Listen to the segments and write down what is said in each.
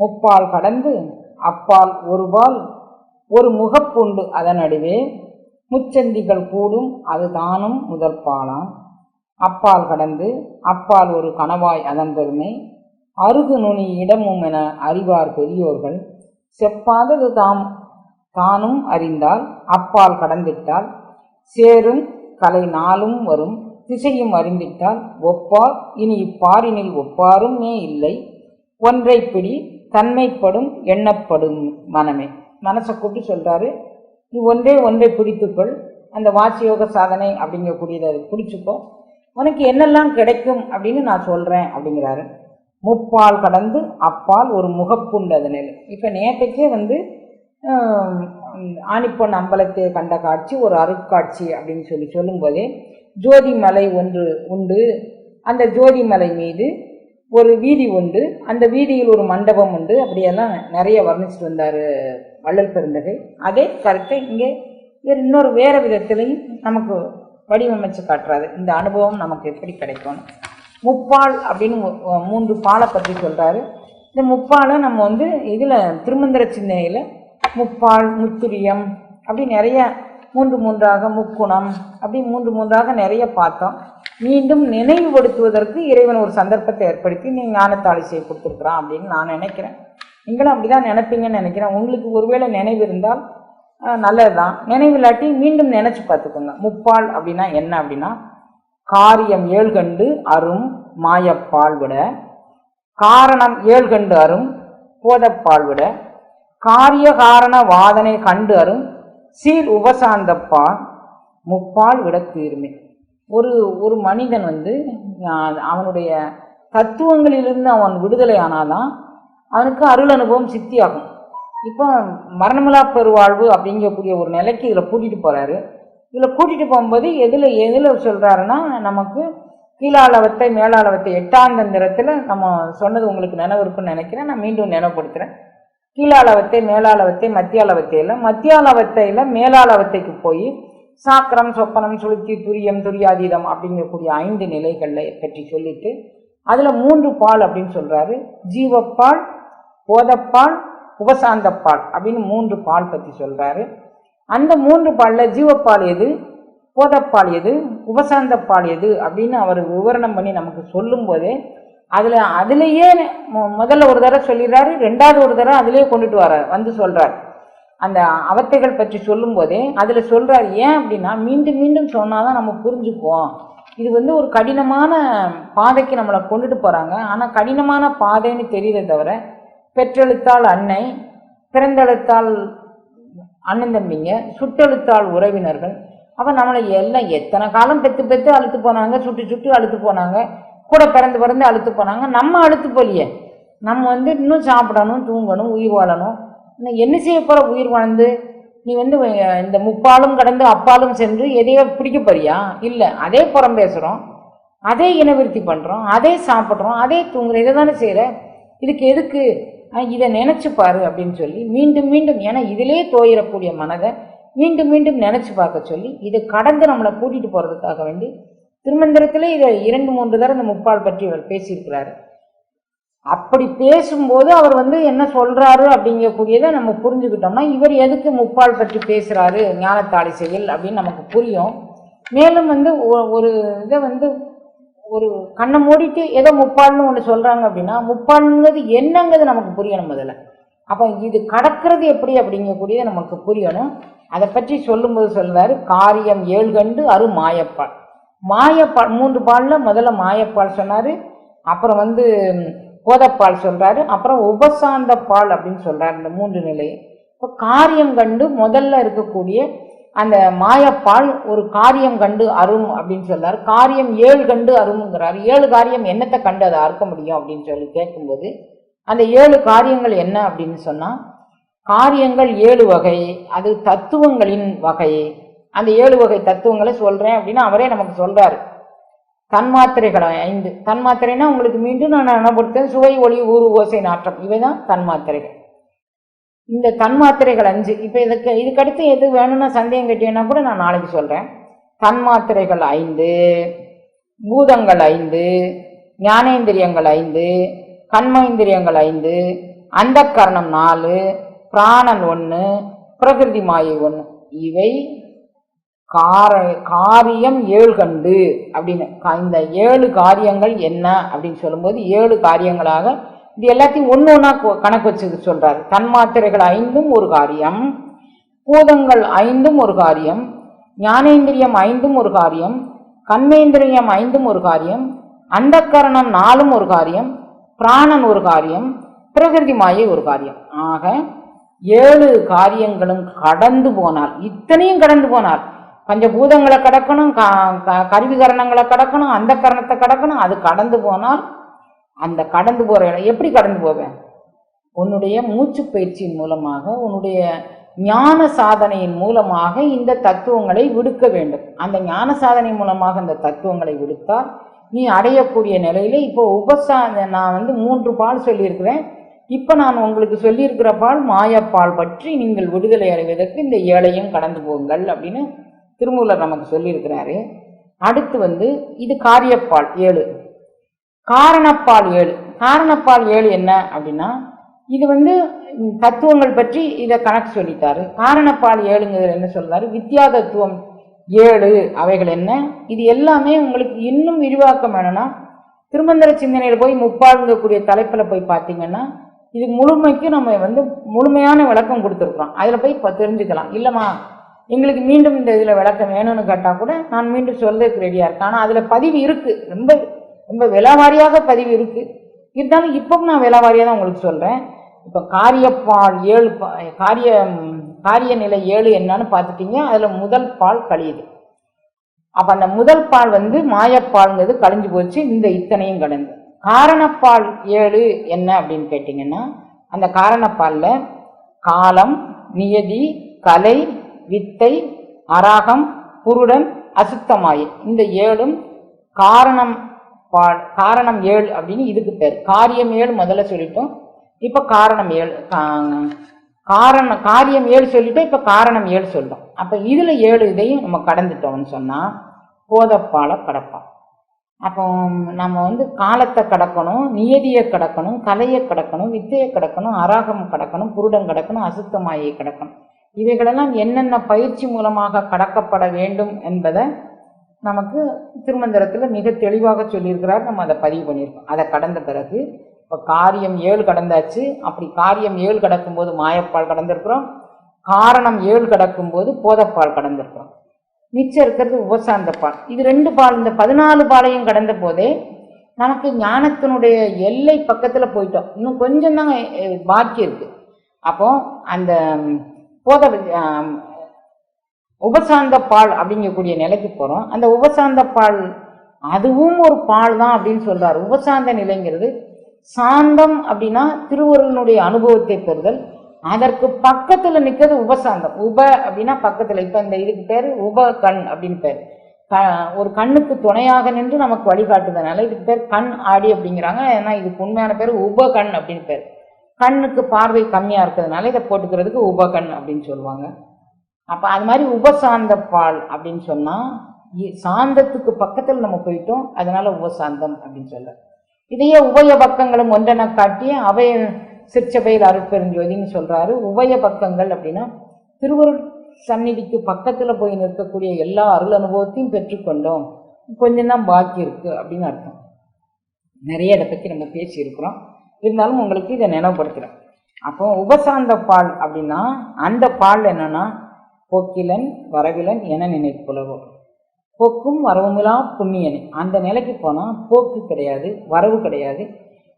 முப்பால் கடந்து அப்பால் ஒருபால் ஒரு முகப்புண்டு அதன் முச்சந்திகள் கூடும் அது தானும் முதற்பாலாம் அப்பால் கடந்து அப்பால் ஒரு கணவாய் அதன் பெருமை. அருகு நுனி இடமும் என அறிவார் பெரியோர்கள். செப்பாதது தாம் தானும் அறிந்தால் அப்பால் கடந்திட்டால் சேரும் கலை நாளும் வரும். திசையும் அறிந்திட்டால் ஒப்பார் இனி இப்பாரினில் ஒப்பாருமே இல்லை. ஒன்றை பிடி தன்மைப்படும் எண்ணப்படும் மனமே. மனசை கூப்பிட்டு சொல்கிறாரு நீ ஒன்றே ஒன்றை பிடித்துக்கொள் அந்த வாசியோக சாதனை அப்படிங்கக்கூடியதை அதை பிடிச்சிக்கோ. உனக்கு என்னெல்லாம் கிடைக்கும் அப்படின்னு நான் சொல்கிறேன் அப்படிங்கிறாரு. முப்பால் கடந்து அப்பால் ஒரு முகப்புண்டு அதனில் இப்போ நேற்றுக்கே வந்து ஆணிப்பொன் அம்பலத்தை கண்ட காட்சி ஒரு அருட்காட்சி அப்படின்னு சொல்லி சொல்லும்போதே ஜோதி மலை ஒன்று உண்டு. அந்த ஜோதிமலை மீது ஒரு வீதி உண்டு. அந்த வீதியில் ஒரு மண்டபம் உண்டு. அப்படியெல்லாம் நிறைய வர்ணிச்சுட்டு வந்தார் வள்ளல் பெருந்தகை. அதே கருத்தை இங்கே இன்னொரு வேறு விதத்திலையும் நமக்கு வடிவமைச்சு காட்டுறாரு. இந்த அனுபவம் நமக்கு எப்படி கிடைக்கும்? முப்பால் அப்படின்னு மூன்று பாலை பற்றி சொல்கிறாரு இந்த முப்பாலை நம்ம வந்து இதில் திருமந்திர சிந்தனையில் முப்பால் முத்துரியம் அப்படி நிறைய மூன்று மூன்றாக முக்குணம் அப்படி மூன்று மூன்றாக நிறைய பார்த்தோம். மீண்டும் நினைவுபடுத்துவதற்கு இறைவன் ஒரு சந்தர்ப்பத்தை ஏற்படுத்தி நீ ஞானத்தாளிசையை கொடுத்துருக்குறான் அப்படின்னு நான் நினைக்கிறேன். நீங்களும் அப்படி தான் நினைப்பீங்கன்னு நினைக்கிறேன். உங்களுக்கு ஒருவேளை நினைவு இருந்தால் நல்லது தான் நினைவில்லாட்டி மீண்டும் நினச்சி பார்த்துக்கோங்க. முப்பால் அப்படின்னா என்ன அப்படின்னா காரியம் ஏழ்கண்டு அரும் மாயப்பால் விட காரணம் ஏழ்கண்டு அரும் போதப்பால் விட காரிய காரண வாதனை கண்டு அரும் சீர் உபசாந்தப்பால் முப்பால் விட தீர்மை. ஒரு ஒரு மனிதன் வந்து அவனுடைய தத்துவங்களிலிருந்து அவன் விடுதலை ஆனாதான் அவனுக்கு அருள் அனுபவம் சித்தியாகும். இப்போ மரணமில்லா பெருவாழ்வு அப்படிங்கக்கூடிய ஒரு நிலைக்கு இதில் கூட்டிகிட்டு போகிறாரு இதில் கூட்டிகிட்டு போகும்போது எதில் எதில் சொல்கிறாருன்னா நமக்கு கீழாளவத்தை மேலாளவத்தை எட்டாம் தந்திரத்தில் நம்ம சொன்னது உங்களுக்கு நினைவு இருக்குன்னு நினைக்கிறேன். நான் மீண்டும் நினைவுபடுத்துகிறேன் கீழாளவத்தை மேலாளவத்தை மத்தியாளவத்தையில் மத்தியாளவத்தையில் மேலாளவத்தைக்கு போய் சாக்கரம் சொப்பனம் சுளுத்தி துரியம் துரியாதீதம் அப்படிங்கக்கூடிய ஐந்து நிலைகளை பற்றி சொல்லிட்டு அதில் மூன்று பால் அப்படின்னு சொல்கிறாரு ஜீவப்பால் போதப்பால் உபசாந்தப்பால் அப்படின்னு மூன்று பால் பற்றி சொல்கிறாரு அந்த மூன்று பாலில் ஜீவப்பால் எது? போதப்பால் எது? உபசாந்தப்பால் எது? அப்படின்னு அவர் விவரணம் பண்ணி நமக்கு சொல்லும்போதே அதில் அதுலேயே முதல்ல ஒரு தடவை சொல்லிடுறாரு ரெண்டாவது ஒரு தடவை அதிலே கொண்டுட்டு வரார் வந்து சொல்கிறார் அந்த அவத்தைகள் பற்றி சொல்லும்போதே அதில் சொல்கிறார் ஏன் அப்படின்னா மீண்டும் மீண்டும் சொன்னால் தான் நம்ம புரிஞ்சுக்குவோம். இது வந்து ஒரு கடினமான பாதைக்கு நம்மளை கொண்டுட்டு போகிறாங்க ஆனால் கடினமான பாதைன்னு தெரியுதே தவிர பெற்றெழுத்தால் அன்னை பிறந்தெழுத்தால் அண்ணன் தம்பிங்க சுட்டெழுத்தால் உறவினர்கள் அப்போ நம்மளை எல்லாம் எத்தனை காலம் பெற்று பெற்று அழுத்து போனாங்க சுட்டு சுட்டு அழுத்து போனாங்க கூட பிறந்து பிறந்து அழுத்து போனாங்க நம்ம அழுத்து போலியே. நம்ம வந்து இன்னும் சாப்பிடணும் தூங்கணும் உயிர் வாழணும். நான் என்ன செய்ய போகிற உயிர் வாழ்ந்து நீ வந்து இந்த முப்பாலும் கடந்து அப்பாலும் சென்று எதையோ பிடிக்க போறியா? இல்லை. அதே புறம் பேசுகிறோம் அதே இனவிருத்தி பண்ணுறோம் அதே சாப்பிட்றோம். அதே தூங்குறோம். இதை தானே செய்கிற இதுக்கு எதுக்கு? இதை நினச்சி பாரு அப்படின்னு சொல்லி மீண்டும் மீண்டும் ஏன்னா இதிலே தோயிடக்கூடிய மனதை மீண்டும் மீண்டும் நினச்சி பார்க்க சொல்லி இதை கடந்து நம்மளை கூட்டிகிட்டு போகிறதுக்காக வேண்டி திருமந்திரத்தில் இதை இரண்டு மூன்று தடவை இந்த முப்பால் பற்றி அவர் பேசியிருக்கிறாரு. அப்படி பேசும்போது அவர் வந்து என்ன சொல்றாரு அப்படிங்கக்கூடியதை நம்ம புரிஞ்சுக்கிட்டோம்னா இவர் எதுக்கு முப்பால் பற்றி பேசுறாரு ஞானத்தாளி செயல் அப்படின்னு நமக்கு புரியும். மேலும் வந்து ஒ- ஒரு இதை வந்து ஒரு கண்ணை மூடிட்டு ஏதோ முப்பால்னு ஒன்று சொல்கிறாங்க அப்படின்னா முப்பால்ங்கிறது என்னங்கிறது நமக்கு புரியணும் முதல்ல. அப்போ இது கடக்கிறது எப்படி அப்படிங்கக்கூடியதை நமக்கு புரியணும். அதை பற்றி சொல்லும்போது சொல்வார் காரியம் ஏழ்கண்டு அரு மாயப்பால் மாயப்பால் மூன்று பாலில் முதல்ல மாயப்பால் சொன்னார். அப்புறம் வந்து போதப்பால் சொல்கிறாரு அப்புறம் உபசாந்த பால் அப்படின்னு சொல்கிறார் இந்த மூன்று நிலை இப்போ காரியம் கண்டு முதல்ல இருக்கக்கூடிய அந்த மாயப்பால் ஒரு காரியம் கண்டு அரும் அப்படின்னு சொல்கிறார் காரியம் ஏழு கண்டு அரும்ங்கிறார். ஏழு காரியம் என்னத்தை கண்டு அதை அறுக்க முடியும் அப்படின்னு சொல்லி கேட்கும்போது அந்த ஏழு காரியங்கள் என்ன அப்படின்னு சொன்னால் காரியங்கள் ஏழு வகை அது தத்துவங்களின் வகை. அந்த ஏழு வகை தத்துவங்களை சொல்கிறேன் அப்படின்னு அவரே நமக்கு சொல்கிறாரு தன்மாத்திரைகள் ஐந்து. தன்மாத்திரைனா உங்களுக்கு மீண்டும் நான் அனுபவித்தேன் சுவை ஒளி ஊறு ஓசை நாற்றம். இவைதான் தன்மாத்திரைகள். இந்த தன்மாத்திரைகள் அஞ்சு. இப்போ இதுக்கு இதுக்கடுத்து எது வேணும்னா சந்தேகம் கேட்டீங்கன்னா கூட நான் நாளைக்கு சொல்கிறேன் தன்மாத்திரைகள் ஐந்து பூதங்கள் ஐந்து ஞானேந்திரியங்கள் ஐந்து கண்மைந்திரியங்கள் ஐந்து அந்த கரணம் நாலு பிராணன் ஒன்று பிரகிருதி மாயை ஒன்று இவை கார காரியம் ஏழு கண்டு அப்படின்னு இந்த ஏழு காரியங்கள் என்ன அப்படின்னு சொல்லும்போது ஏழு காரியங்களாக இது எல்லாத்தையும் ஒன்று ஒன்றா கணக்கு வச்சு சொல்கிறார் தன்மாத்திரைகள் ஐந்தும் ஒரு காரியம் பூதங்கள் ஐந்தும் ஒரு காரியம் ஞானேந்திரியம் ஐந்தும் ஒரு காரியம் கண்மேந்திரியம் ஐந்தும் ஒரு காரியம் அந்தக்கரணம் நாலும் ஒரு காரியம் பிராணன் ஒரு காரியம் பிரகிருதி மாயை ஒரு காரியம். ஆக ஏழு காரியங்களும் கடந்து போனால் இத்தனையும் கடந்து போனால் பஞ்சபூதங்களை கடக்கணும் க- க- கருவிகரணங்களை கடக்கணும் அந்த கரணத்தை கடக்கணும் அது கடந்து போனால் அந்த கடந்து போகிற இடம் எப்படி கடந்து போவேன்? உன்னுடைய மூச்சு பயிற்சியின் மூலமாக உன்னுடைய ஞான சாதனையின் மூலமாக இந்த தத்துவங்களை விடுக்க வேண்டும். அந்த ஞான சாதனை மூலமாக இந்த தத்துவங்களை விடுத்தால் நீ அடையக்கூடிய நிலையில இப்போ உபசா நான் வந்து மூன்று பால் சொல்லியிருக்கிறேன். இப்போ நான் உங்களுக்கு சொல்லியிருக்கிற பால் மாயப்பால் பற்றி நீங்கள் விடுதலை அடைவதற்கு இந்த ஏழையும் கடந்து போங்கள் அப்படின்னு திருமூலர் நமக்கு சொல்லியிருக்கிறாரு. அடுத்து வந்து இது காரியப்பால் ஏழு. காரணப்பால் ஏழு. காரணப்பால் ஏழு என்ன அப்படின்னா இது வந்து தத்துவங்கள் பற்றி இதை கணக்கு சொல்லிட்டாரு. காரணப்பால் ஏழுங்கிறது என்ன சொல்றாரு? வித்யா தத்துவம் ஏழு. அவைகள் என்ன? இது எல்லாமே உங்களுக்கு இன்னும் விரிவாக்கம் வேணும்னா திருமந்திர சிந்தனையில் போய் முப்பாடுங்கக்கூடிய தலைப்பில் போய் பார்த்தீங்கன்னா இது முழுமைக்கு நம்ம வந்து முழுமையான விளக்கம் கொடுத்துருக்குறோம். அதில் போய் இப்போ தெரிஞ்சுக்கலாம். இல்லைம்மா? எங்களுக்கு மீண்டும் இந்த இதில் விளக்கம் வேணும்னு கேட்டால் கூட நான் மீண்டும் சொல்றதுக்கு ரெடியாக இருக்கேன். ஆனால் அதில் பதிவு இருக்குது ரொம்ப ரொம்ப விலாவாரியாக பதிவு இருக்குது இருந்தாலும் இப்போ நான் விலாவாரியாக தான் உங்களுக்கு சொல்கிறேன் இப்போ காரியப்பால் ஏழு காரிய காரிய நிலை ஏழு என்னன்னு பார்த்துட்டிங்க. அதில் முதல் பால் கழியுது அப்போ அந்த முதல் பால் வந்து மாயப்பால்ங்கிறது கழிஞ்சு போச்சு. இந்த இத்தனையும் கடந்து காரணப்பால் ஏழு என்ன அப்படின்னு கேட்டிங்கன்னா அந்த காரணப்பாலில் காலம் நியதி கலை வித்தை அராகம் புருடன் அசுத்தமாயை. இந்த ஏழும் காரணம் பா காரணம் ஏழு அப்படின்னு இதுக்கு பேர். காரியம் ஏழு முதல்ல சொல்லிட்டோம். இப்போ காரணம் ஏழு கா- காரணம் காரியம் ஏழு சொல்லிட்டோம் இப்போ காரணம் ஏழு சொல்லிட்டோம் அப்போ இதில் ஏழு இதையும் நம்ம கடந்துட்டோம்னு சொன்னால் போதப்பால கடப்பான் அப்போ நம்ம வந்து காலத்தை கடக்கணும் நியதியை கடக்கணும் கலையை கடக்கணும் வித்தையை கடக்கணும் அராகம் கடக்கணும் புருடம் கடக்கணும் அசுத்தமாயை கடக்கணும். இவைகளெல்லாம் என்னென்ன பயிற்சி மூலமாக கடக்கப்பட வேண்டும் என்பதை நமக்கு திருமந்திரத்தில் மிக தெளிவாக சொல்லியிருக்கிறார். நம்ம அதை பதிவு பண்ணியிருக்கோம். அதை கடந்த பிறகு இப்போ காரியம் ஏழு கடந்தாச்சு. அப்படி காரியம் ஏழு கடக்கும்போது மாயப்பால் கடந்திருக்கிறோம். காரணம் ஏழு கடக்கும்போது போதப்பால் கடந்திருக்கிறோம். மிச்சம் இருக்கிறது உபசாந்த பால். இது ரெண்டு பால் இந்த பதினாலு பாலையும் கடந்த போதே நமக்கு ஞானத்தினுடைய எல்லை பக்கத்தில் போயிட்டோம். இன்னும் கொஞ்சம் தாங்க பாக்கி இருக்குது அப்போ அந்த போத உபசாந்த பால் அப்படிங்கக்கூடிய நிலைக்கு போகிறோம் அந்த உபசாந்த பால் அதுவும் ஒரு பால் தான் அப்படின்னு சொல்றாரு. உபசாந்த நிலைங்கிறது சாந்தம் அப்படின்னா திருவருளினுடைய அனுபவத்தை பெறுதல். அதற்கு பக்கத்தில் நிற்கிறது உபசாந்தம். உப அப்படின்னா பக்கத்தில். இப்போ இந்த இதுக்கு பேர் உப கண் அப்படின்னு பேர். க ஒரு கண்ணுக்கு துணையாக நின்று நமக்கு வழிகாட்டுதனால இதுக்கு பேர் கண் ஆடி அப்படிங்கிறாங்க. ஏன்னா இதுக்கு உண்மையான பேர் உப கண் அப்படின்னு பேர். கண்ணுக்கு பார்வை கம்மியாக இருக்கிறதுனால இதை போட்டுக்கிறதுக்கு உப கண் அப்படின்னு சொல்லுவாங்க. அப்போ அது மாதிரி உபசாந்த பால் அப்படின்னு சொன்னால் சாந்தத்துக்கு பக்கத்தில் நம்ம போயிட்டோம் அதனால் உபசாந்தம் அப்படின்னு சொல்ல. இதையே உபய பக்கங்களும் ஒன்றென காட்டி அவை சிற்சபையில் அருட்பெருஞ்சோதின்னு சொல்கிறாரு உபய பக்கங்கள் அப்படின்னா திருவருள் சந்நிதிக்கு பக்கத்தில் போய் நிற்கக்கூடிய எல்லா அருள் அனுபவத்தையும் பெற்றுக்கொண்டோம். கொஞ்சம் தான் பாக்கி இருக்குது அப்படின்னு அர்த்தம். நிறைய இதை பற்றி நம்ம பேசியிருக்கிறோம். இருந்தாலும் உங்களுக்கு இதை நினைவுபடுத்துகிறேன் அப்போ உபசாந்த பால் அப்படின்னா அந்த பால் என்னன்னா போக்கிலன் வரவிலன் என நினைப்புலவோ போக்கும் வரவுமிலா புண்ணியன். அந்த நிலைக்கு போனால் போக்கு கிடையாது வரவு கிடையாது.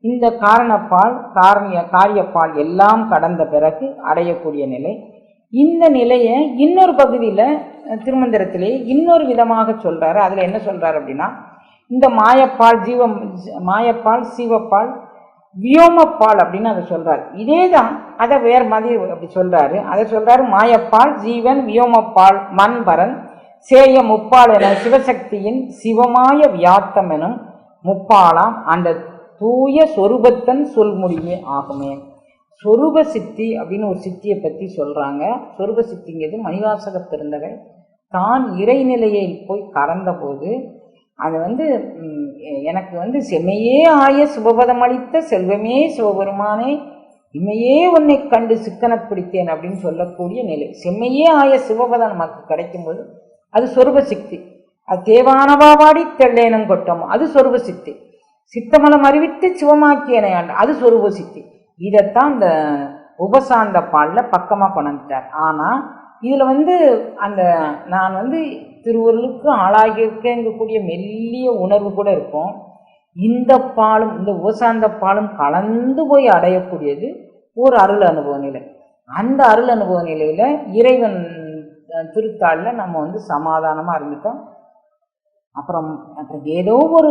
இந்த காரணப்பால் காரணிய காரியப்பால் எல்லாம் கடந்த பிறகு அடையக்கூடிய நிலை. இந்த நிலையை இன்னொரு பகுதியில் திருமந்திரத்திலே இன்னொரு விதமாக சொல்கிறாரு அதில் என்ன சொல்கிறாரு அப்படின்னா இந்த மாயப்பால் ஜீவம் மாயப்பால் சீவப்பால் வியோமப்பால் அப்படின்னு அதை சொல்கிறார் இதே தான் அதை வேறு மாதிரி அப்படி சொல்கிறாரு அதை சொல்கிறாரு மாயப்பால் ஜீவன் வியோமப்பால் மண்பரன் சேய முப்பால் என சிவசக்தியின் சிவமாய வியாத்தம் எனும் முப்பாலாம் அந்த தூய சொரூபத்தன் சொல்மொழியே ஆகுமே. சொரூப சித்தி அப்படின்னு ஒரு சித்தியை பற்றி சொல்கிறாங்க சொரூப சித்திங்கிறது மணிவாசக பெருந்தகை. தான் இறைநிலையை போய் கறந்தபோது அது வந்து எனக்கு வந்து செம்மையே ஆய சுபபதம் அளித்த செல்வமே சிவபெருமானே இம்மையே உன்னை கண்டு சிக்கன பிடித்தேன் அப்படின்னு சொல்லக்கூடிய நிலை. செம்மையே ஆய சிவபதம் நமக்கு கிடைக்கும்போது அது சொருப சக்தி அது தேவானவாடி தெள்ளேனம் கொட்டம். அது சொருப சக்தி சித்தமலம் அறிவித்து சிவமாக்கியனை அது சொருப சக்தி இதைத்தான் இந்த உபசாந்த பாலில் பக்கமாக கொண்டுட்டார் ஆனால் இதில் வந்து அந்த நான் வந்து திருவருளுக்கு ஆளாகியிருக்கேங்கக்கூடிய மெல்லிய உணர்வு கூட இருக்கும். இந்த பாலும் இந்த உபசாந்த பாலும் கலந்து போய் அடையக்கூடியது ஒரு அருள் அனுபவ நிலை. அந்த அருள் அனுபவ நிலையில் இறைவன் திருத்தாளில் நம்ம வந்து சமாதானமாக இருந்துட்டோம். அப்புறம் அப்புறம் ஏதோ ஒரு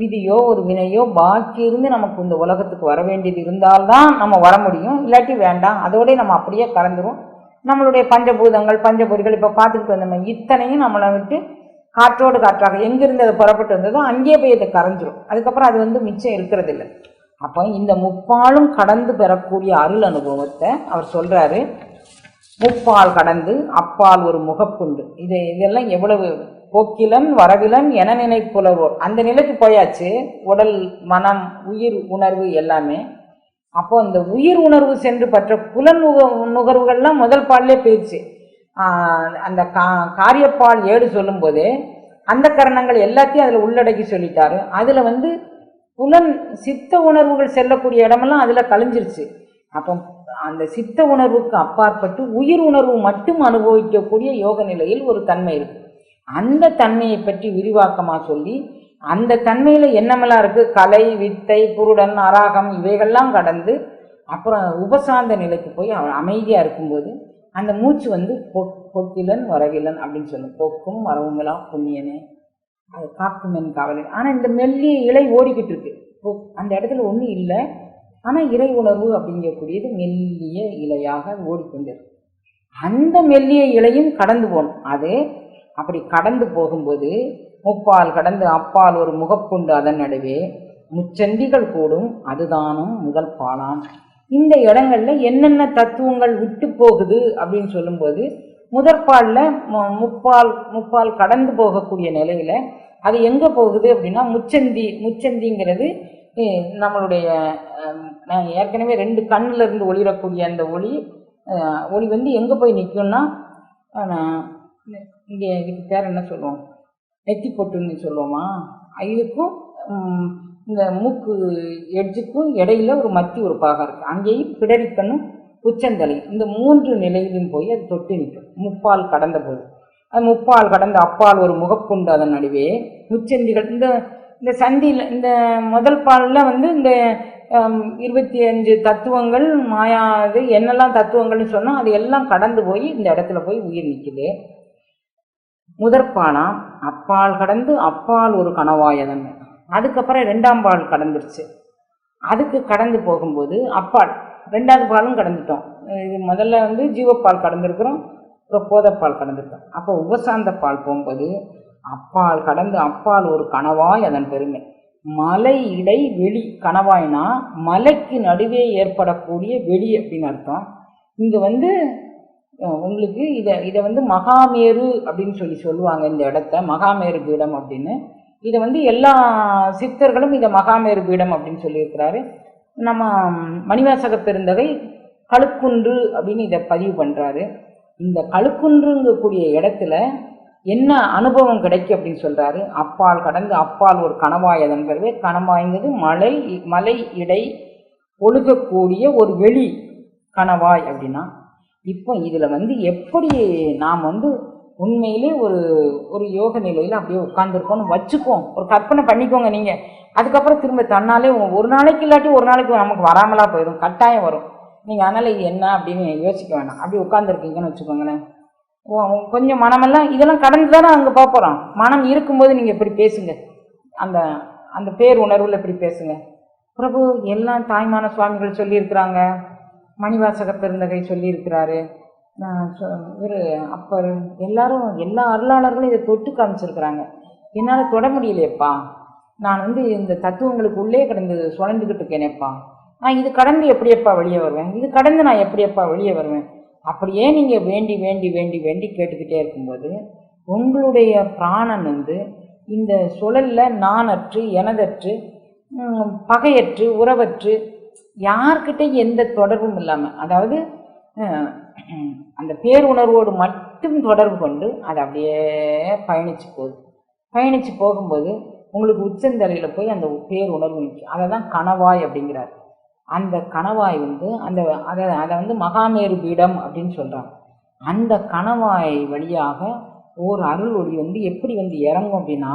விதியோ ஒரு வினையோ பாக்கி இருந்து நமக்கு இந்த உலகத்துக்கு வர வேண்டியது இருந்தால்தான் நம்ம வர முடியும். இல்லாட்டி வேண்டாம். அதோடய நம்ம அப்படியே கலந்துரும் நம்மளுடைய பஞ்சபூதங்கள் பஞ்சபொறிகள் இப்போ பார்த்துக்கிட்டு வந்தோமே இத்தனையும் நம்மளை விட்டு காற்றோடு காற்றாக எங்கிருந்து அது புறப்பட்டு வந்ததோ அங்கேயே போய் அது கரைஞ்சிரும். அதுக்கப்புறம் அது வந்து மிச்சம் இருக்கிறது இல்லை அப்போ இந்த முப்பாலும் கடந்து பெறக்கூடிய அருள் அனுபவத்தை அவர் சொல்கிறாரு முப்பால் கடந்து அப்பால் ஒரு முகப்புண்டு. இது இதெல்லாம் எவ்வளவு போக்கிலன் வரவிலன் என நினைப்புலவோர். அந்த நிலைக்கு போயாச்சு. உடல் மனம் உயிர் உணர்வு எல்லாமே அப்போ அந்த உயிர் உணர்வு சென்று பற்ற புலன் நுக- நுகர்வுகள்லாம் முதல் பால்லே போயிடுச்சு அந்த கா காரியப்பால் ஏடு சொல்லும்போதே அந்த கரணங்கள் எல்லாத்தையும் அதில் உள்ளடக்கி சொல்லிட்டாரு. அதில் வந்து புலன் சித்த உணர்வுகள் செல்லக்கூடிய இடமெல்லாம் அதில் கழிஞ்சிருச்சு. அப்போ அந்த சித்த உணர்வுக்கு அப்பாற்பட்டு உயிர் உணர்வு மட்டும் அனுபவிக்கக்கூடிய யோக நிலையில் ஒரு தன்மை இருக்கு. அந்த தன்மையை பற்றி விரிவாக்கமாக சொல்லி அந்த தன்மையில் என்னமெல்லாம் இருக்குது கலை வித்தை குருடன் அராகம் இவைகள்லாம் கடந்து அப்புறம் உபசாந்த நிலைக்கு போய் அமைதியாக இருக்கும்போது அந்த மூச்சு வந்து பொ- பொக்கிலன் வரவிலன் அப்படின்னு சொல்லும் பொக்கும் வரவுங்களா புண்ணியனே. அது காக்குமென் காவலன் ஆனால் இந்த மெல்லிய இலை ஓடிக்கிட்டு இருக்கு. அந்த இடத்துல ஒன்றும் இல்லை. ஆனால் இறை உணர்வு அப்படிங்கக்கூடியது மெல்லிய இலையாக ஓடிக்கொண்டிருக்கு. அந்த மெல்லிய இலையும் கடந்து போகணும். அது அப்படி கடந்து போகும்போது முப்பால் கடந்து அப்பால் ஒரு முகப்புண்டு அதன் நடுவே. முச்சந்திகள் கூடும் அதுதானும் முதல் பாலாம். இந்த இடங்கள்ல என்னென்ன தத்துவங்கள் விட்டு போகுது அப்படின்னு சொல்லும்போது முதற்பாலில் முப்பால் முப்பால் கடந்து போகக்கூடிய நிலையில அது எங்கே போகுது அப்படின்னா முச்சந்தி முச்சந்திங்கிறது நம்மளுடைய நாங்கள் ஏற்கனவே ரெண்டு கண்ணுல இருந்து ஒளிரக்கூடிய அந்த ஒளி ஒளி வந்து எங்கே போய் நிற்கும்னா இங்கே இதுக்கு பேர் என்ன சொல்லுவோம் நெத்தி பொட்டுன்னு சொல்லுவோமா? இதுக்கும் இந்த மூக்கு எட்ஜுக்கும் இடையில ஒரு மத்தி ஒரு பாகம் இருக்குது அங்கேயும் பிடரிக்கண்ணும் உச்சந்தலை இந்த மூன்று நிலையிலும் போய் அது தொட்டு நிற்கும். முப்பால் கடந்த போது. அது முப்பால் கடந்த அப்பால் ஒரு முகப்புண்டு அதன் நடுவே. முச்சந்திகள் இந்த இந்த சந்தியில் இந்த முதல் பாலில் வந்து இந்த இருபத்தி அஞ்சு தத்துவங்கள் மாயா இது என்னெல்லாம் தத்துவங்கள்னு சொன்னால் அது எல்லாம் கடந்து போய் இந்த இடத்துல போய் உயிர் நிற்குது முதற்பாலாம் அப்பால் கடந்து அப்பால் ஒரு கணவாயதன் அதுக்கப்புறம் ரெண்டாம் பால் கடந்துருச்சு. அதுக்கு கடந்து போகும்போது அப்பால் ரெண்டாவது பாலும் கடந்துட்டோம். இது முதல்ல வந்து ஜீவப்பால் கடந்திருக்கிறோம் அப்புறம் போதப்பால் கடந்திருக்கோம் அப்போ உபசாந்த பால் போகும்போது அப்பால் கடந்து அப்பால் ஒரு கணவாய் அதன் பெருமை. மலை இடை வெளி கணவாய்னா மலைக்கு நடுவே ஏற்படக்கூடிய வெளி அப்படின்னு அர்த்தம். இங்கே வந்து உங்களுக்கு இதை இதை வந்து மகாமேரு அப்படின்னு சொல்லி சொல்லுவாங்க இந்த இடத்த மகாமேரு பீடம் அப்படின்னு. இதை வந்து எல்லா சித்தர்களும் இதை மகாமேரு பீடம் அப்படின்னு சொல்லியிருக்கிறாரு. நம்ம மணிவாசக பெருந்தகை கழுக்குன்று அப்படின்னு இதை பதிவு பண்ணுறாரு இந்த கழுக்குன்றுங்கக்கூடிய இடத்துல என்ன அனுபவம் கிடைக்கும் அப்படின்னு சொல்கிறாரு அப்பால் கடந்து அப்பால் ஒரு கணவாய் அதன் பிறகு கணவாய்ங்கிறது மலை மலை இடை ஒழுகக்கூடிய ஒரு வெளி கணவாய் அப்படின்னா இப்போ இதில் வந்து எப்படி நாம் வந்து உண்மையிலே ஒரு ஒரு யோக நிலையில் அப்படியே உட்காந்துருக்கோம்னு வச்சுக்குவோம். ஒரு கற்பனை பண்ணிக்கோங்க நீங்கள் அதுக்கப்புறம் திரும்ப தன்னாலே ஒரு நாளைக்கு இல்லாட்டி ஒரு நாளைக்கு நமக்கு வராமலா போயிடும். கட்டாயம் வரும். நீங்கள் அதனால் இது என்ன அப்படின்னு யோசிக்க வேணாம். அப்படி உட்காந்துருக்கீங்கன்னு வச்சுக்கோங்களேன். ஓ- கொஞ்சம் மனமெல்லாம் இதெல்லாம் கடந்து தானே அங்கே போகிறோம் மனம் இருக்கும்போது நீங்கள் இப்படி பேசுங்க. அந்த அந்த பேர் உணர்வில் இப்படி பேசுங்க. பிரபு எல்லாம் தாய்மான சுவாமிகள் சொல்லியிருக்கிறாங்க. மணிவாசக பெருந்தகை சொல்லியிருக்கிறாரு. இவர் அப்பர் எல்லாரும் எல்லா அருளாளர்களும் இதை தொட்டு காமிச்சிருக்கிறாங்க. என்னால் தொட முடியலையேப்பா. நான் வந்து இந்த தத்துவங்களுக்கு உள்ளே கிடந்து சுழண்டுக்கிட்டு இருக்கேனேப்பா. நான் இது கடந்து எப்படியப்பா வெளியே வருவேன்? இது கடந்து நான் எப்படியப்பா வெளியே வருவேன்? அப்படியே நீங்கள் வேண்டி வேண்டி வேண்டி வேண்டி கேட்டுக்கிட்டே இருக்கும்போது உங்களுடைய பிராணன் வந்து இந்த சுழலில் நானற்று எனதற்று பகையற்று உறவற்று யார்கிட்ட எந்த தொடர்பும் இல்லாமல் அதாவது அந்த பேருணர்வோடு மட்டும் தொடர்பு கொண்டு அது அப்படியே பயணிச்சு போகுது. பயணிச்சு போகும்போது உங்களுக்கு உச்சந்தலையில் போய் அந்த பேருணர்வு நிற்கும் அதை தான் கணவாய் அப்படிங்கிறார். அந்த கணவாய் வந்து அந்த அதை அதை வந்து மகாமேரு பீடம் அப்படின்னு சொல்கிறாங்க அந்த கணவாய் வழியாக ஒரு அருள் ஒளி வந்து எப்படி வந்து இறங்கும் அப்படின்னா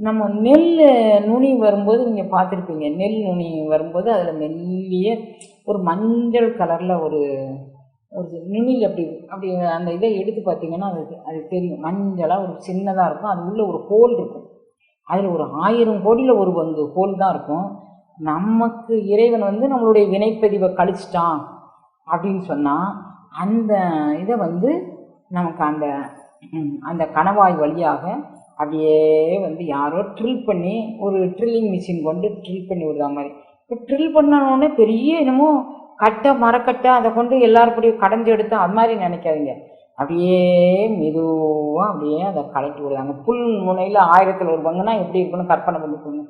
நம்ம நெல் நுனி வரும்போது நீங்கள் பார்த்துருப்பீங்க. நெல் நுனி வரும்போது அதில் மெல்லிய ஒரு மஞ்சள் கலரில் ஒரு ஒரு நுனியில் அப்படி அப்படி அந்த இதை எடுத்து பார்த்தீங்கன்னா அது அது தெரியும். மஞ்சளாக ஒரு சின்னதாக இருக்கும். அது உள்ள ஒரு ஹோல் இருக்கும். அதில் ஒரு ஆயிரம் கோடியில் ஒரு பங்கு ஹோல் தான் இருக்கும். நமக்கு இறைவன் வந்து நம்மளுடைய வினைப்பதிவை கழிச்சிட்டான் அப்படின்னு சொன்னால் அந்த இதை வந்து நமக்கு அந்த அந்த கணவாய் வழியாக அப்படியே வந்து யாரோ ட்ரில் பண்ணி ஒரு ட்ரில்லிங் மிஷின் கொண்டு ட்ரில் பண்ணி விடுற மாதிரி. இப்போ ட்ரில் பண்ணணுன்னே பெரிய என்னமோ கட்டை மரக்கட்டை அதை கொண்டு எல்லாருப்படியும் கடைஞ்சி எடுத்து அது மாதிரி நினைக்காதீங்க. அப்படியே மெதுவாக அப்படியே அதை கலட்டி விடுறாங்க புல் முனையில் ஆயிரத்தில் ஒரு பங்குனா எப்படி இருக்குன்னு கற்பனை பண்ணிக்கோங்க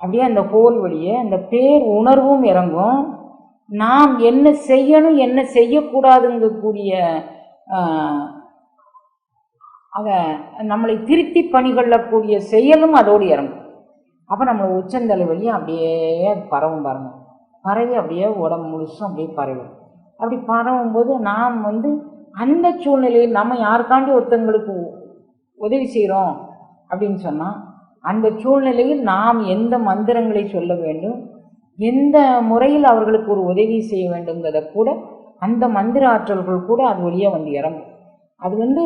அப்படியே அந்த ஹோல் வழியே அந்த பேர் உணர்வும் இறங்கும். நாம் என்ன செய்யணும் என்ன செய்யக்கூடாதுங்கக்கூடிய கூடிய அதை நம்மளை திருத்தி பணிகொள்ளக்கூடிய செயலும் அதோடு இறங்கும். அப்போ நம்மளை உச்சந்தலை வழியாக அப்படியே அது பரவும் பாருங்க. பரவி அப்படியே உடம்பு முழுசும் அப்படியே பரவும் அப்படி பரவும் போது நாம் வந்து அந்த சூழ்நிலையில் நம்ம யாருக்காண்டி ஒருத்தங்களுக்கு உதவி செய்கிறோம் அப்படின்னு சொன்னால் அந்த சூழ்நிலையில் நாம் எந்த மந்திரங்களை சொல்ல வேண்டும் எந்த முறையில் அவர்களுக்கு ஒரு உதவி செய்ய வேண்டுங்கிறத கூட அந்த மந்திர ஆற்றல்கள் கூட அது வழியாக வந்து இறங்கும். அது வந்து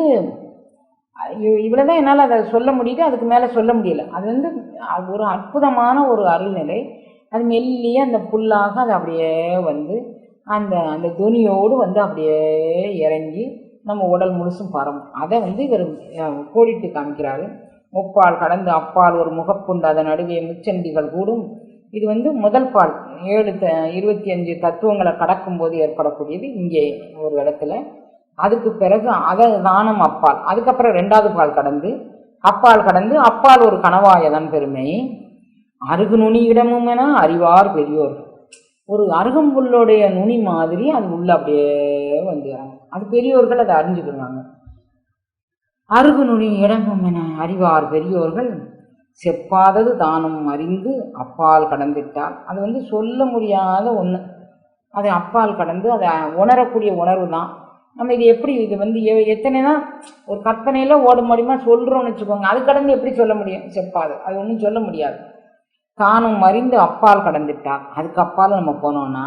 இவ்வளோ தான் என்னால் அதை சொல்ல முடியுது அதுக்கு மேலே சொல்ல முடியல. அது வந்து ஒரு அற்புதமான ஒரு அருள்நிலை. அது மெல்லிய அந்த புல்லாக அது அப்படியே வந்து அந்த அந்த துணியோடு வந்து அப்படியே இறங்கி நம்ம உடல் முழுசும் பரவும். அதை வந்து இவர் கோடிட்டு காமிக்கிறாரு. முப்பால் கடந்து அப்பால் ஒரு முகப்புண்டு அதன் நடுவே முச்சண்டிகள் கூடும். இது வந்து முதல் பால். ஏழு த இருபத்தி அஞ்சு தத்துவங்களை கடக்கும்போது ஏற்படக்கூடியது இங்கே ஒரு இடத்துல. அதுக்கு பிறகு அதை தானம் அப்பால். அதுக்கப்புறம் ரெண்டாவது பால் கடந்து அப்பால் கடந்து அப்பால் ஒரு கணவாயதான் பெருமை. அருகு நுனியிடமும் என அறிவார் பெரியோர். ஒரு அருகம்புல்லுடைய நுனி மாதிரி அது உள்ள அப்படியே வந்து அது பெரியோர்கள் அதை அறிஞ்சுக்கிறாங்க அருகு நுனி இடமும் என அறிவார் பெரியோர்கள். செப்பாதது தானும் அறிந்து அப்பால் கடந்துட்டால். அது வந்து சொல்ல முடியாத ஒன்று அது அப்பால் கடந்து அதை உணரக்கூடிய உணர்வு தான். நம்ம இது எப்படி இது வந்து எ- எத்தனை தான் ஒரு கற்பனையில் ஓட முடியுமா சொல்கிறோம்னு வச்சுக்கோங்க. அது கடந்து எப்படி சொல்ல முடியும்? செப்பாது. அது ஒன்றும் சொல்ல முடியாது. தானும் மறிந்து அப்பால் கடந்துட்டா அதுக்கு அப்பால் நம்ம போனோம்னா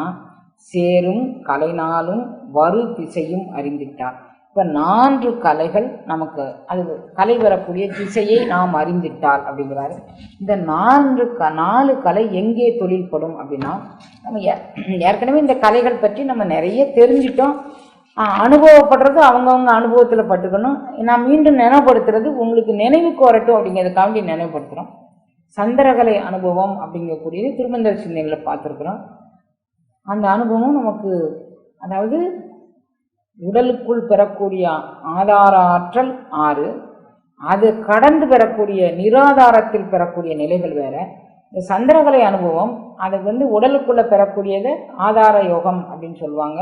சேரும் கலைநாளும் வரு திசையும் அறிந்திட்டார். இப்போ நான்கு கலைகள் நமக்கு அது கலை வரக்கூடிய திசையை நாம் அறிந்துட்டால் அப்படிங்கிறாரு. இந்த நான்கு க நாலு கலை எங்கே தொழில்படும் அப்படின்னா நம்ம ஏற்கனவே இந்த கலைகள் பற்றி நம்ம நிறைய தெரிஞ்சிட்டோம். அனுபவப்படுறது அவங்கவுங்க அனுபவத்தில் பட்டுக்கணும். நான் மீண்டும் நினைவுபடுத்துறது உங்களுக்கு நினைவுக்கு வரட்டும் அப்படிங்கிறதுக்காண்டி நினைவுபடுத்துகிறோம் சந்திரகலை அனுபவம் அப்படிங்கக்கூடியது திருமந்தர் சிந்தனையில் பார்த்துருக்குறோம். அந்த அனுபவம் நமக்கு அதாவது உடலுக்குள் பெறக்கூடிய ஆதார ஆற்றல் ஆறு. அது கடந்து பெறக்கூடிய நிராதாரத்தில் பெறக்கூடிய நிலைகள் வேற. இந்த சந்திரகலை அனுபவம் அது வந்து உடலுக்குள்ளே பெறக்கூடியது ஆதார யோகம் அப்படின்னு சொல்லுவாங்க.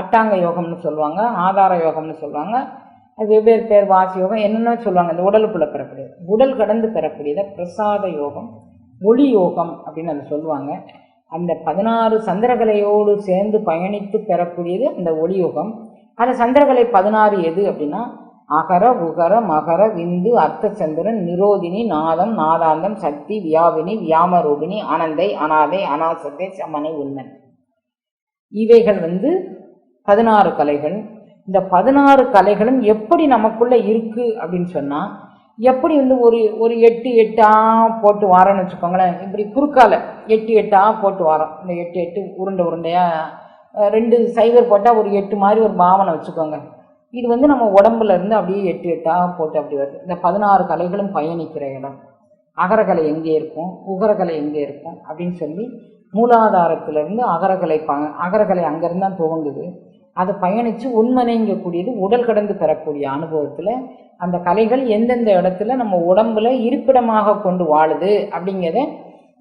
அட்டாங்க யோகம்னு சொல்லுவாங்க ஆதார யோகம்னு சொல்லுவாங்க. அது வெவ்வேறு பேர் வாசி யோகம் என்னென்ன சொல்லுவாங்க. இந்த உடலுக்குள்ளே பெறக்கூடியது. உடல் கடந்து பெறக்கூடியதை பிரசாத யோகம் ஒளி யோகம் அப்படின்னு அதை சொல்லுவாங்க. அந்த பதினாறு சந்திரகலையோடு சேர்ந்து பயணித்து பெறக்கூடியது அந்த ஒளி யோகம். அந்த சந்திரகலை பதினாறு எது அப்படின்னா அகர உகர மகர விந்து அர்த்த சந்திரன் நிரோதினி நாதம் நாதாந்தம் சக்தி வியாபினி வியாமரூபிணி அனந்தை அனாதை அனாசத்தை சமனை உண்மன் இவைகள் வந்து பதினாறு கலைகள். இந்த பதினாறு கலைகளும் எப்படி நமக்குள்ள இருக்கு அப்படின்னு சொன்னா எப்படி வந்து ஒரு ஒரு எட்டு எட்டா போட்டு வாரோன்னு வச்சுக்கோங்களேன். இப்படி குறுக்கால எட்டு எட்டா போட்டு வாரம். இந்த எட்டு எட்டு உருண்டை உருண்டையா ரெண்டு சைவர் போட்டால் ஒரு எட்டு மாதிரி ஒரு பாவனை வச்சுக்கோங்க. இது வந்து நம்ம உடம்புல இருந்து அப்படியே எட்டு எட்டா போட்டு அப்படி வருது. இந்த பதினாறு கலைகளும் பயணிக்கிற இடம். அகரகலை எங்கே இருக்கும்? உகரகலை எங்கே இருக்கும்? அப்படின்னு சொல்லி மூலாதாரத்திலிருந்து அகரகலை ப அகரகலை அங்கேருந்து தான் துவங்குது. அது பயணித்து உண்மனைங்கக்கூடியது உடல் கடந்து பெறக்கூடிய அனுபவத்தில் அந்த கலைகள் எந்தெந்த இடத்துல நம்ம உடம்புல இருப்பிடமாக கொண்டு வாழுது அப்படிங்கிறத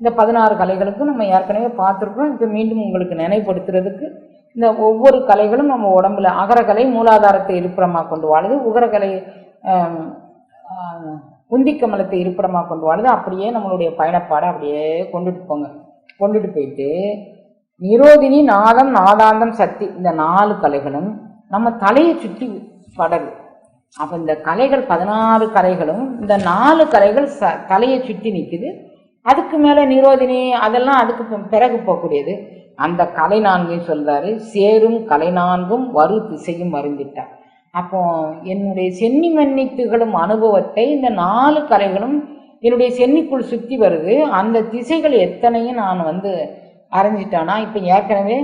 இந்த பதினாறு கலைகளுக்கும் நம்ம ஏற்கனவே பார்த்துருக்கோம் இப்போ மீண்டும் உங்களுக்கு நினைப்படுத்துறதுக்கு இந்த ஒவ்வொரு கலைகளும் நம்ம உடம்புல அகரகலை மூலாதாரத்தை இருப்பிடமாக கொண்டு வாழுது உகரகலை ஆம், உந்திக்கமலத்தை இருப்பிடமாக கொண்டு வாழுது. அப்படியே நம்மளுடைய பயணப்பாடை அப்படியே கொண்டுட்டு போங்க. கொண்டுட்டு போயிட்டு நிரோதினி நாதம் நாதாந்தம் சக்தி இந்த நாலு கலைகளும் நம்ம தலையை சுற்றி படரு அப்போ இந்த கலைகள் பதினாறு கலைகளும் இந்த நாலு கலைகள் ச தலையை சுற்றி நிற்குது அதுக்கு மேலே நிரோதினி அதெல்லாம் அதுக்கு பிறகு போகக்கூடியது. அந்த கலை நான்கையும் சொல்கிறாரு சேரும் கலை நான்கும் வரு திசையும் வருந்திட்டார் அப்போ என்னுடைய சென்னி மன்னி திகழும் அனுபவத்தை இந்த நாலு கலைகளும் என்னுடைய சென்னிக்குள் சுற்றி வருது. அந்த திசைகள் எத்தனையும் நான் வந்து அறிஞ்சிட்டானா? இப்போ ஏற்கனவே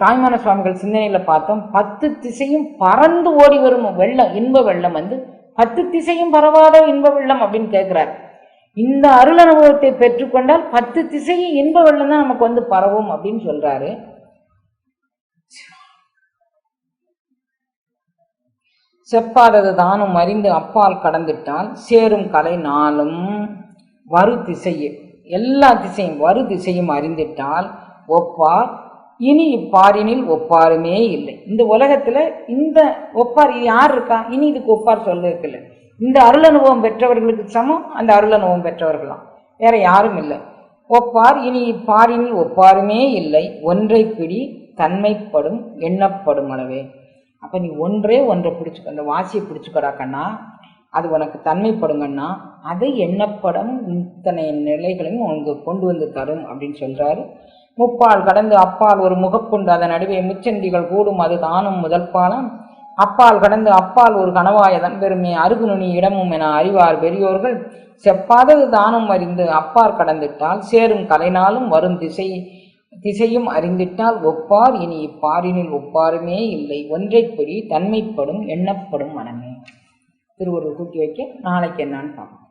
தாய்மான சுவாமிகள் சிந்தனையில் பார்த்தோம் பத்து திசையும் பறந்து ஓடி வரும் வெள்ளம் இன்ப வெள்ளம் வந்து பத்து திசையும் பரவாத இன்ப வெள்ளம் அப்படின்னு கேட்குறாரு இந்த அருள் அனுபவத்தை பெற்றுக்கொண்டால் பத்து திசையும் இன்ப வெள்ளம் தான் நமக்கு வந்து பரவும் அப்படின்னு சொல்கிறாரு செப்பாதது தானும் அறிந்து அப்பால் கடந்துட்டால் சேரும் கலை நாளும் வரு திசையே. எல்லா திசையும் வரு திசையும் அறிந்திட்டால் ஒப்பார். இனி இப்பாரினில் ஒப்பாருமே இல்லை. இந்த உலகத்தில் இந்த ஒப்பார் யார் இருக்கா? இனி இதுக்கு ஒப்பார் சொல்றதுக்கு இல்லை. இந்த அருள் அனுபவம் பெற்றவர்களுக்கு சமம் அந்த அருள் அனுபவம் பெற்றவர்களாம். வேற யாரும் இல்லை. ஒப்பார் இனி இப்பாரினில் ஒப்பாருமே இல்லை. ஒன்றை பிடி தன்மைப்படும் எண்ணப்படும் அளவே. அப்போ நீ ஒன்றே ஒன்றை பிடிச்சுக்க அந்த வாசியை பிடிச்சுக்கடா கண்ணா. அது உனக்கு தன்மைப்படுங்கன்னா அது எண்ணப்படம் இத்தனை நிலைகளையும் உனக்கு கொண்டு வந்து தரும் அப்படின்னு சொல்கிறாரு முப்பால் கடந்து அப்பால் ஒரு முகப்புண்டு அதன் நடுவே முச்சந்திகள் கூடும் அது தானும் முதல் பாலம். அப்பால் கடந்து அப்பால் ஒரு கணவாயதன் பெருமை அருகுநுனி இடமும் என அறிவார் பெரியோர்கள். செப்பாதது தானும் அறிந்து அப்பார் கடந்துட்டால் சேரும் கலைனாலும் வரும் திசை திசையும் அறிந்திட்டால் ஒப்பார். இனி இப்பாரினில் ஒப்பாருமே இல்லை. ஒன்றைப்படி தன்மைப்படும் எண்ணப்படும் மனமே. திருவள்ளுவர் கூட்டி வைக்க நாளைக்கு என்னான்னு பார்ப்போம்.